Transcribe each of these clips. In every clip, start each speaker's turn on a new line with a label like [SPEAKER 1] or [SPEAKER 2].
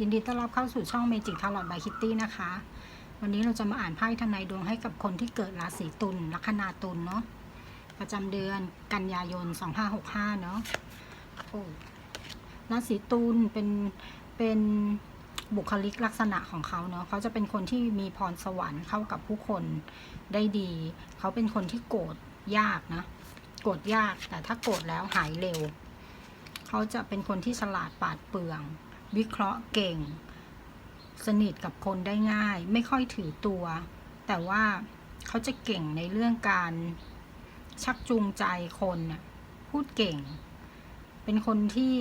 [SPEAKER 1] ยินดีต้อนรับเข้าสู่ช่อง Magic Tarot by Kitty นะคะ วันนี้เราจะมาอ่านไพ่ทำนายดวงให้กับคนที่เกิดราศีตุลลัคนาตุลเนาะประจำเดือนกันยายน 2565 เนาะโอ้ราศีตุลเป็นเป็นบุคลิกลักษณะของเขาเนาะเขาจะเป็นคนที่มีพรสวรรค์เข้ากับผู้คนได้ดี เขาเป็นคนที่โกรธยากนะโกรธยากแต่ถ้าโกรธแล้วหายเร็ว เขาจะเป็นคนที่ฉลาดปาดเปรื่อง วิเคราะห์เก่ง สนิทกับคนได้ง่าย ไม่ค่อยถือตัว แต่ว่าเขาจะเก่งในเรื่องการชักจูงใจคนพูดเก่ง เป็นคนที่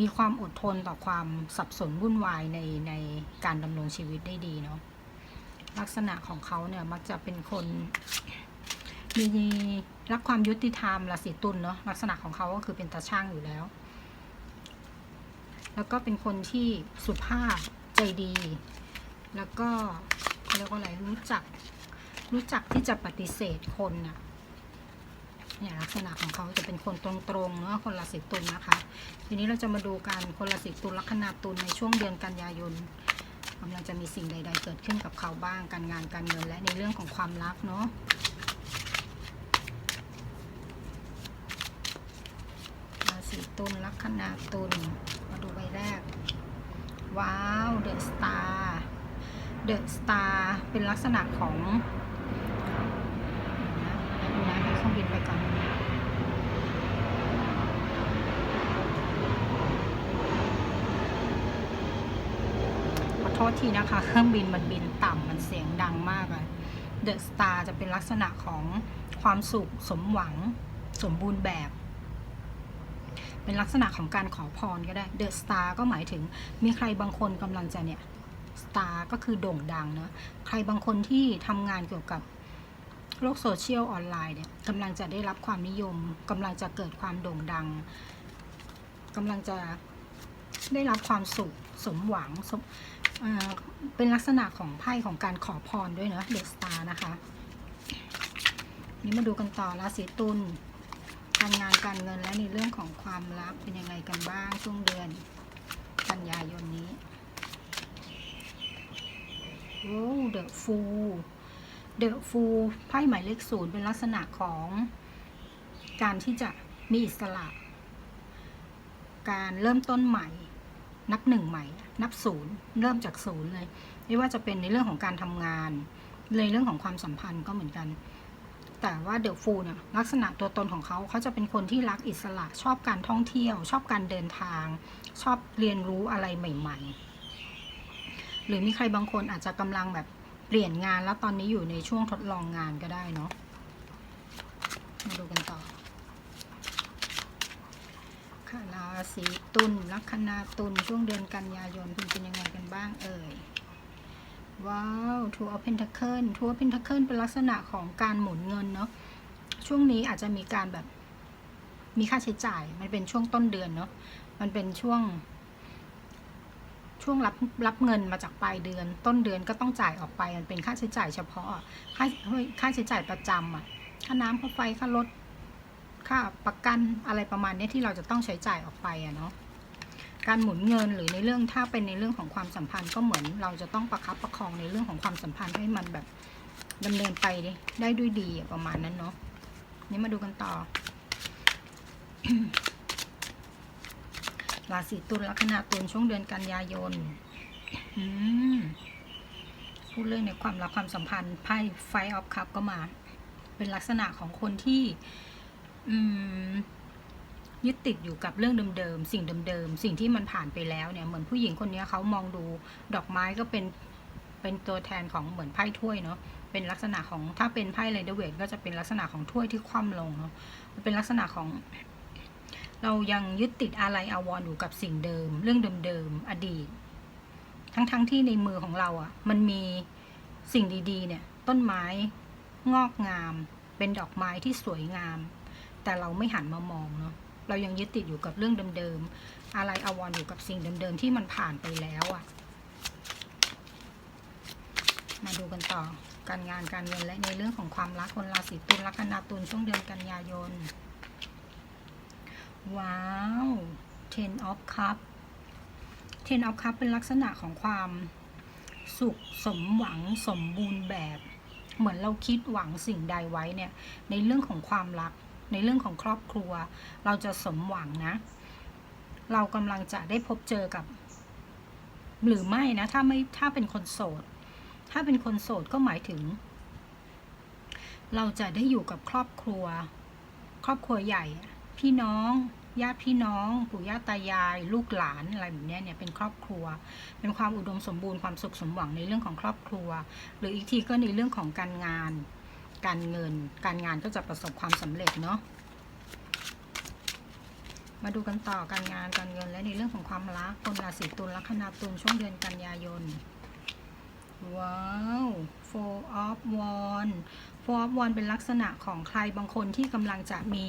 [SPEAKER 1] มีความอดทนต่อความสับสนวุ่นวายในในการดำรงชีวิตได้ดีเนาะลักษณะของเขาเนี่ยมักจะเป็นคนมีรักความยุติธรรมราศีตุลเนาะลักษณะของเขาก็คือเป็นตาช่างอยู่แล้ว แล้วก็เป็นคนที่สุภาพใจดี แล้วก็เขาเรียกว่าอะไรรู้จัก รู้จักที่จะปฏิเสธคนน่ะเนี่ยลักษณะของเขาจะเป็นคนตรงๆเนาะคนราศีตุลนะคะ ทีนี้เราจะมาดูกันคนราศีตุลลัคนาตุลในช่วงเดือนกันยายนกำลังจะมีสิ่งใด ๆ เกิดขึ้นกับเขาบ้างการงานการเงินและในเรื่องของความรักเนาะราศีตุลลัคนาตุล ว้าวเดอะสตาร์เดอะสตาร์เป็นลักษณะของนะนะเครื่องบินไปก่อนขอโทษทีนะคะ เครื่องบินมันบินต่ำมันเสียงดังมากอะเดอะสตาร์จะเป็นลักษณะของความสุขสมหวังสมบูรณ์แบบ เป็นลักษณะของการขอพรก็ได้เดอะสตาร์ก็หมายถึงมีใครบางคนกำลังจะเนี่ยสตาร์ก็คือโด่งดังเนอะใครบางคนที่ทำงานเกี่ยวกับโลกโซเชียลออนไลน์เนี่ยกำลังจะได้รับความนิยมกำลังจะเกิดความโด่งดังกำลังจะได้รับความสุขสมหวังสมเป็นลักษณะของไพ่ของการขอพรด้วยเนอะเดอะสตาร์นะคะ นี่มาดูกันต่อราศีตุล การงานการเงินและในเรื่องของความรักเป็นยังไงกันบ้างช่วงเดือน กันยายนนี้โอ้เดอะฟูเดอะฟูไพ่หมายเลขศูนย์เป็นลักษณะของการที่จะมีอิสระ การเริ่มต้นใหม่ นับหนึ่งใหม่ นับศูนย์เริ่มจากศูนย์เลย ไม่ว่าจะเป็นในเรื่องของการทำงาน ในเรื่องของความสัมพันธ์ก็เหมือนกัน แต่ว่าเดอะฟูเนี่ยลักษณะตัวตนของเขาเขาจะเป็นคนที่รักอิสระชอบการท่องเที่ยว ชอบการเดินทาง ชอบเรียนรู้อะไรใหม่ ๆ หรือมีใครบางคนอาจจะกำลังแบบเปลี่ยนงานแล้วตอนนี้อยู่ในช่วงทดลองงานก็ได้เนาะมาดูกันต่อค่ะราศีตุลลัคนาตุลช่วงเดือนกันยายนคุณเป็นยังไงกันบ้างเอ่ย ว้าวทัวร์เพนทัคเคิลทัวร์เพนทัคเคิลเป็นลักษณะของการหมุนเงินเนาะ ช่วงนี้อาจจะมีการแบบ มีค่าใช้จ่าย มันเป็นช่วงต้นเดือนเนาะ มันเป็นช่วง ช่วงรับรับเงินมาจากปลายเดือน ต้นเดือนก็ต้องจ่ายออกไป มันเป็นค่าใช้จ่ายเฉพาะ ค่าค่าใช้จ่ายประจำอะค่าน้ำค่าไฟ ค่ารถ ค่าประกันอะไรประมาณนี้ที่เราจะต้องใช้จ่ายออกไปอะเนาะ การหมุนเงินหรือในเรื่องถ้าเป็นในเรื่องของความสัมพันธ์ก็เหมือนเราจะต้องประคับประคองในเรื่องของความสัมพันธ์ให้มันแบบดำเนินไปได้ด้วยดีประมาณนั้นเนาะนี่มาดูกันต่อ ราศีตุลลัคนาตุลช่วงเดือนกันยายนพูดเรื่องในความรักความสัมพันธ์ไพ่ไฟออฟคัพก็มา เป็นลักษณะของคนที่ อืม ยึดติดอยู่กับเรื่องเดิมๆ สิ่งเดิมๆ สิ่งที่มันผ่านไปแล้วเนี่ย เหมือนผู้หญิงคนนี้เขามองดูดอกไม้ก็เป็นเป็นตัวแทนของเหมือนไพ่ถ้วยเนาะ เป็นลักษณะของถ้าเป็นไพ่ไรเดเวทก็จะเป็นลักษณะของถ้วยที่คว่ำลงเนาะมันเป็นลักษณะของ เรายังยึดติดอะไรอาวรอยู่กับสิ่งเดิม เรื่องเดิมๆ อดีต ทั้งๆทที่ในมือของเราอะ่ะ มันมีสิ่งดีๆ เนี่ย ต้นไม้งอกงาม เป็นดอกไม้ที่สวยงาม แต่เราไม่หันมามองเนาะ เรายังยึดติดอยู่กับเรื่องเดิมๆ อะไรอาวรณ์อยู่กับสิ่งเดิมๆ ที่มันผ่านไปแล้วอะ่ะ มาดูกันต่อ การงานการเงินและในเรื่องของความรักคนราศีตุลลัคนาตุลช่วงเดือนกันยายน ว้าว ten of cup เทนออฟคัพเป็นลักษณะของความสุขสมหวังสมบูรณ์แบบ เหมือนเราคิดหวังสิ่งใดไว้เนี่ย ในเรื่องของความรัก ในเรื่องของครอบครัว เราจะสมหวังนะ เรากำลังจะได้พบเจอกับ หรือไม่นะ ถ้าไม่ถ้าเป็นคนโสด ถ้าเป็นคนโสดก็หมายถึง เราจะได้อยู่กับครอบครัว ครอบครัวใหญ่ พี่น้องญาติพี่น้อง ปู่ย่าตายาย ลูกหลานอะไรแบบนี้เนี่ยเป็นครอบครัว เป็นความอุดมสมบูรณ์ความสุขสมหวังในเรื่องของครอบครัว หรืออีกทีก็ในเรื่องของการงาน การเงิน การงานก็จะประสบความสำเร็จเนาะมาดูกันต่อการงานการเงินและในเรื่องของความรักคนราศีตุลลัคนาตุลช่วงเดือนกันยายนว้าว four of wand four of wand เป็นลักษณะของใครบางคนที่กำลังจะมี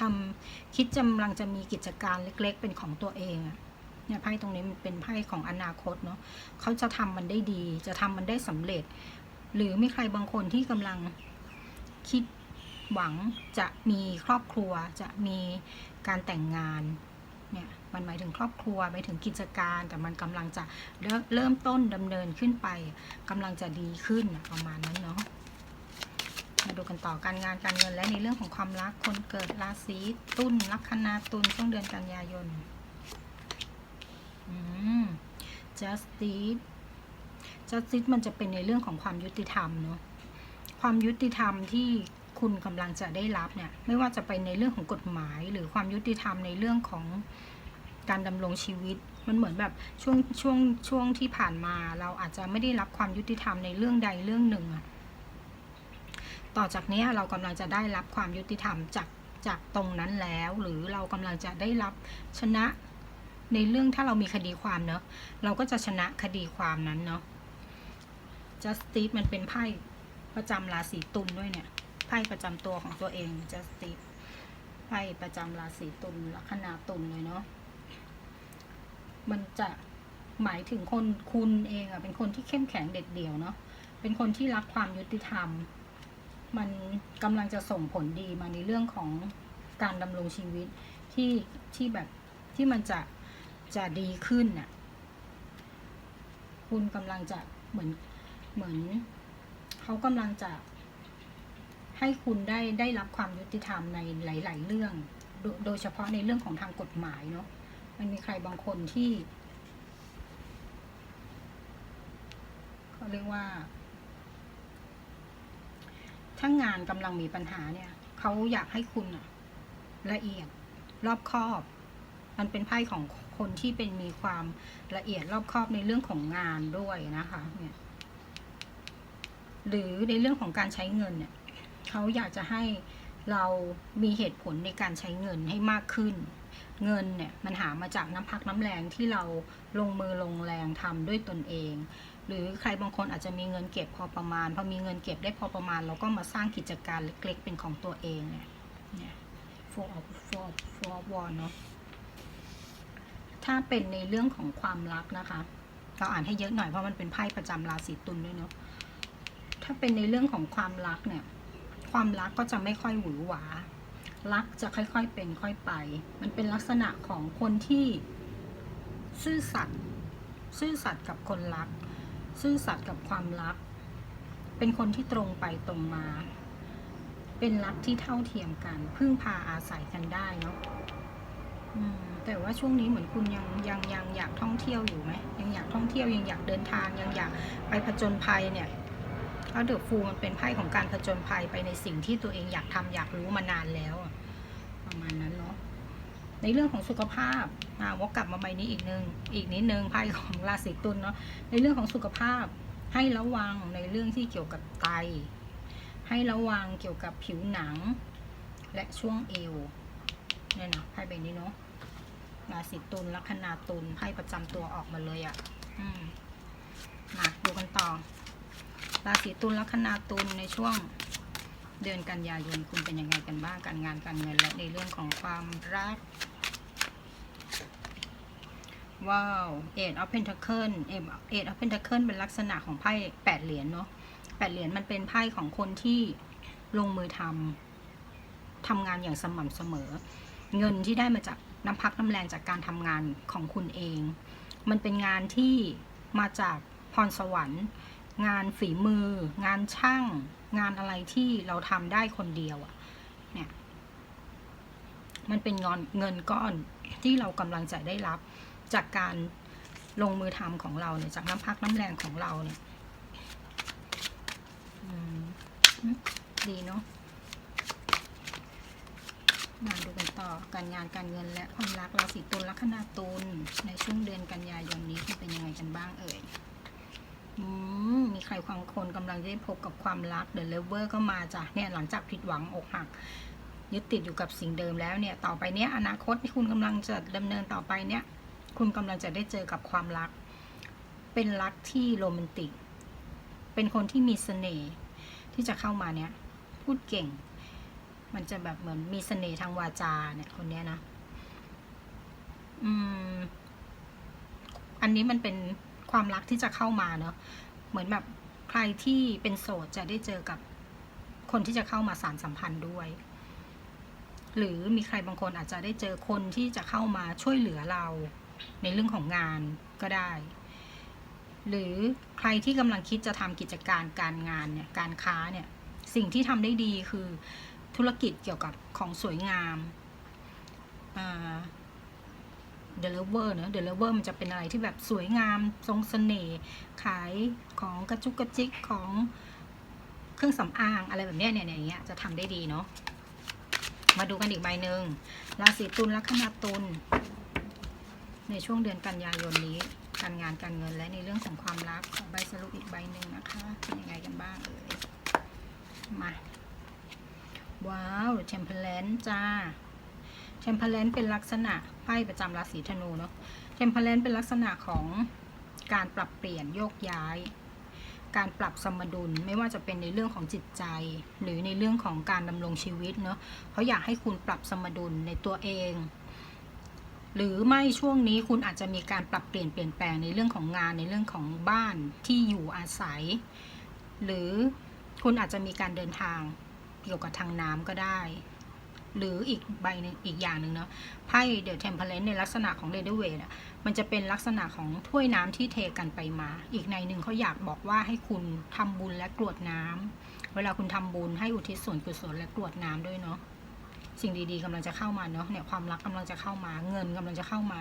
[SPEAKER 1] ทำคิดกำลังจะมีกิจการเล็กๆ เป็นของตัวเองเนี่ยไพ่ตรงนี้มันเป็นไพ่ของอนาคตเนาะเขาจะทำมันได้ดี จะทำมันได้สำเร็จ หรือมีใครบางคนที่กำลัง คิดหวังจะมีครอบครัวจะมีการแต่งงานเนี่ยมันหมายถึงครอบครัวหมายถึงกิจการแต่มันกำลังจะเริ่มต้นดำเนินขึ้นไปกำลังจะดีขึ้นประมาณนั้นเนาะมาดูกันต่อการงานการเงินและในเรื่องของความรักคนเกิดราศีตุลลัคนาตุลช่วงเดือนกันยายนอืม justice justice มันจะเป็นในเรื่องของความยุติธรรมเนาะ ความยุติธรรมที่คุณกำลังจะได้รับเนี่ยไม่ว่าจะเป็นในเรื่องของกฎหมาย หรือความยุติธรรมในเรื่องของการดำรงชีวิต มันเหมือนแบบช่วงช่วงช่วงที่ผ่านมา เราอาจจะไม่ได้รับความยุติธรรมในเรื่องใดเรื่องหนึ่งอะต่อจากนี้เรากำลังจะได้รับความยุติธรรมจากจากตรงนั้นแล้ว หรือเรากำลังจะได้รับชนะในเรื่องถ้าเรามีคดีความเนอะเราก็จะชนะคดีความนั้นเนาะ justice มันเป็นไพ่ ประจำราศีตุลด้วยเนี่ยไพ่ประจำตัวของตัวเอง justice ไพ่ประจำราศีตุลลัคนาตุลเลยเนาะมันจะหมายถึงคนคุณเองอะเป็นคนที่เข้มแข็งเด็ดเดี่ยวเนาะเป็นคนที่รักความยุติธรรม มันกำลังจะส่งผลดีมาในเรื่องของการดำรงชีวิตที่ที่แบบที่มันจะจะดีขึ้นน่ะ คุณกำลังจะเหมือนเหมือน เขากำลังจะให้คุณได้ได้รับความยุติธรรมในหลาย ๆ เรื่องโดโดยเฉพาะในเรื่องของทางกฎหมายเนาะมันมีใครบางคนที่เขาเรียกว่า ถ้างานกำลังมีปัญหาเนี่ยเขาอยากให้คุณอะละเอียดรอบคอบ มันเป็นไพ่ของคนที่เป็นมีความละเอียดรอบคอบในเรื่องของงานด้วยนะคะ เนี่ย หรือในเรื่องของการใช้เงินเนี่ยเขาอยากจะให้เรามีเหตุผลในการใช้เงินให้มากขึ้น เงินเนี่ยมันหามาจากน้ำพักน้ำแรงที่เราลงมือลงแรงทำด้วยตนเอง หรือใครบางคนอาจจะมีเงินเก็บพอประมาณ พอมีเงินเก็บได้พอประมาณ เราก็มาสร้างกิจการเล็กๆเป็นของตัวเองเนี่ยเนี่ย four of for for of wand เนาะถ้าเป็นในเรื่องของความรักนะคะ เราอ่านให้เยอะหน่อยเพราะมันเป็นไพ่ประจำราศีตุลด้วยเนาะ ถ้าเป็นในเรื่องของความรักเนี่ย ความรักก็จะไม่ค่อยหวือหวา รักจะค่อยๆเป็นค่อยไป มันเป็นลักษณะของคนที่ซื่อสัตย์ซื่อสัตย์กับคนรัก ซื่อสัตย์กับความรัก เป็นคนที่ตรงไปตรงมา เป็นรักที่เท่าเทียมกัน พึ่งพาอาศัยกันได้เนาะแต่ว่าช่วงนี้เหมือนคุณยังยังยังอยากท่องเที่ยวอยู่ไหมยังอยากท่องเที่ยวยังอยากเดินทางยังอยากไปผจญภัยเนี่ย แล้วเดอะฟูมันเป็นไพ่ของการผจญภัยไปในสิ่งที่ตัวเองอยากทำอยากรู้มานานแล้ว ประมาณนั้นเนาะในเรื่องของสุขภาพอ่าวกกลับมาใบนี้อีกนึงอีกนิดนึงไพ่ของราศีตุลเนาะในเรื่องของสุขภาพให้ระวังในเรื่องที่เกี่ยวกับไต ให้ระวังเกี่ยวกับผิวหนัง และช่วงเอวเนี่ยนะไพ่ใบนี้เนาะราศีตุลลัคนาตุลไพ่ประจำตัวออกมาเลยอะ่ะอืมมาดูกัน ราศีตุลลัคนาตุลในช่วงเดือนกันยายนคุณเป็นยังไงกันบ้างการงานการเงินและในเรื่องของความรัก ว้าวเอ็ดออฟเพนทัคเคิลเอ็ดออฟเพนทัคเคิลเป็นลักษณะของไพ่แปดเหรียญเนาะแปดเหรียญมันเป็นไพ่ของคนที่ลงมือทำทำงานอย่างสม่ำเสมอ เงินที่ได้มาจากน้ำพักน้ำแรงจากการทำงานของคุณเอง มันเป็นงานที่มาจากพรสวรรค์ งานฝีมือ งานช่าง งานอะไรที่เราทำได้คนเดียวอะเนี่ยมันเป็นเงินเงินก้อนที่เรากำลังจะได้รับจากการลงมือทำของเราเนี่ยจากน้ำพักน้ำแรงของเราเนี่ยดีเนาะมาดูกันต่อการงานการเงินและความรักราศีตุลลัคนาตุลในช่วงเดือนกันยายนนี้เป็นยังไงกันบ้างเอ่ย มีใครบางคนกำลังได้พบกับความรักเด e เลเวอร์ก็มาจ้ะเนี่ยหลังจากผิดหวังอกหักยึดติดอยู่กับสิ่งเดิมแล้วเนี่ยต่อไปเนี้ยอนาคตที่คุณกำลังจะดำเนินต่อไปเนี่ยคุณกำลังจะได้เจอกับความรัก เป็นรักที่โรแมนติก เป็นคนที่มีเสน่ห์ที่จะเข้ามาเนี่ยพูดเก่ง มันจะแบบเหมือนมีเสน่ห์ทางวาจาเนี่ยคนเนี้ยนะอืมอันนี้มันเป็น ความรักที่จะเข้ามาเนาะเหมือนแบบใครที่เป็นโสดจะได้เจอกับคนที่จะเข้ามาสารสัมพันธ์ด้วย หรือมีใครบางคนอาจจะได้เจอคนที่จะเข้ามาช่วยเหลือเรา ในเรื่องของงานก็ได้ หรือใครที่กำลังคิดจะทำกิจการการงานเนี่ยการค้าเนี่ยสิ่งที่ทำได้ดีคือธุรกิจเกี่ยวกับของสวยงามอ่า เดลเวอร์เนอะเดลเวอร์มันจะเป็นอะไรที่แบบสวยงามทรงเสน่ห์ขายของกระจุกกระจิกของเครื่องสำอางอะไรแบบเนี้ยเนี่ยเนี่ยอย่างเงี้ยจะทำได้ดีเนาะมาดูกันอีกใบหนึ่งราศีตุลลัคนาตุลในช่วงเดือนกันยายนนี้การงานการเงินและในเรื่องของความรักของใบสรุปอีกใบหนึ่งนะคะเป็นยังไงกันบ้างเอ่ยมา ว้าวเทมเพลนจ้า เทมเพลนเป็นลักษณะไพ่ประจำราศีธนูเนาะเทมเพลนเป็นลักษณะของการปรับเปลี่ยนโยกย้าย การปรับสมดุลไม่ว่าจะเป็นในเรื่องของจิตใจ หรือในเรื่องของการดำรงชีวิตเนาะเขาอยากให้คุณปรับสมดุลในตัวเอง หรือไม่ช่วงนี้คุณอาจจะมีการปรับเปลี่ยนเปลี่ยนแปลงในเรื่องของงานในเรื่องของบ้านที่อยู่อาศัย หรือคุณอาจจะมีการเดินทางเกี่ยวกับทางน้ำก็ได้ หรืออีกใบหนึงอีกอย่างหนึ่งเนาะไพ่เดอะเทมเพลนในลักษณะของเรเดเวน่ะมันจะเป็นลักษณะของถ้วยน้ำที่เทกันไปมา อีกในหนึ่งเขาอยากบอกว่าให้คุณทำบุญและกรวดน้ำเวลาคุณทำบุญให้อุทิศส่วนกุศลและกรวดน้ำด้วยเนาะสิ่งดีๆกำลังจะเข้ามาเนาะเนี่ยความรักกำลังจะเข้ามา เงินกำลังจะเข้ามา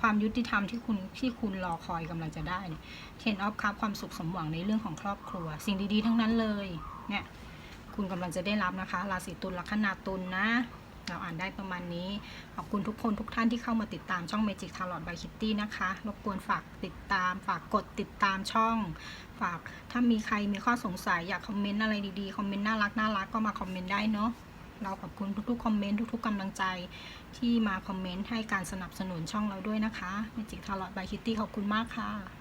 [SPEAKER 1] ความยุติธรรมที่คุณที่คุณรอคอยกำลังจะได้เนี่ยเทนออฟคัพความสุขสมหวังในเรื่องของครอบครัว สิ่งดีๆทั้งนั้นเลยเนี่ย คุณกำลังจะได้รับนะคะ ราศีตุลลัคนาตุลนะ เราอ่านได้ประมาณนี้ ขอบคุณทุกคนทุกท่านที่เข้ามาติดตามช่อง Magic Tarot by Kitty นะคะ รบกวนฝากติดตาม ฝากกดติดตามช่อง ฝากถ้ามีใครมีข้อสงสัยอยากคอมเมนต์อะไรดีๆ คอมเมนต์น่ารักน่ารักก็มาคอมเมนต์ได้เนาะเราขอบคุณทุกๆ คอมเมนต์ทุกๆกำลังใจที่มาคอมเมนต์ให้การสนับสนุนช่องเราด้วยนะคะ Magic Tarot by Kitty ขอบคุณมากค่ะ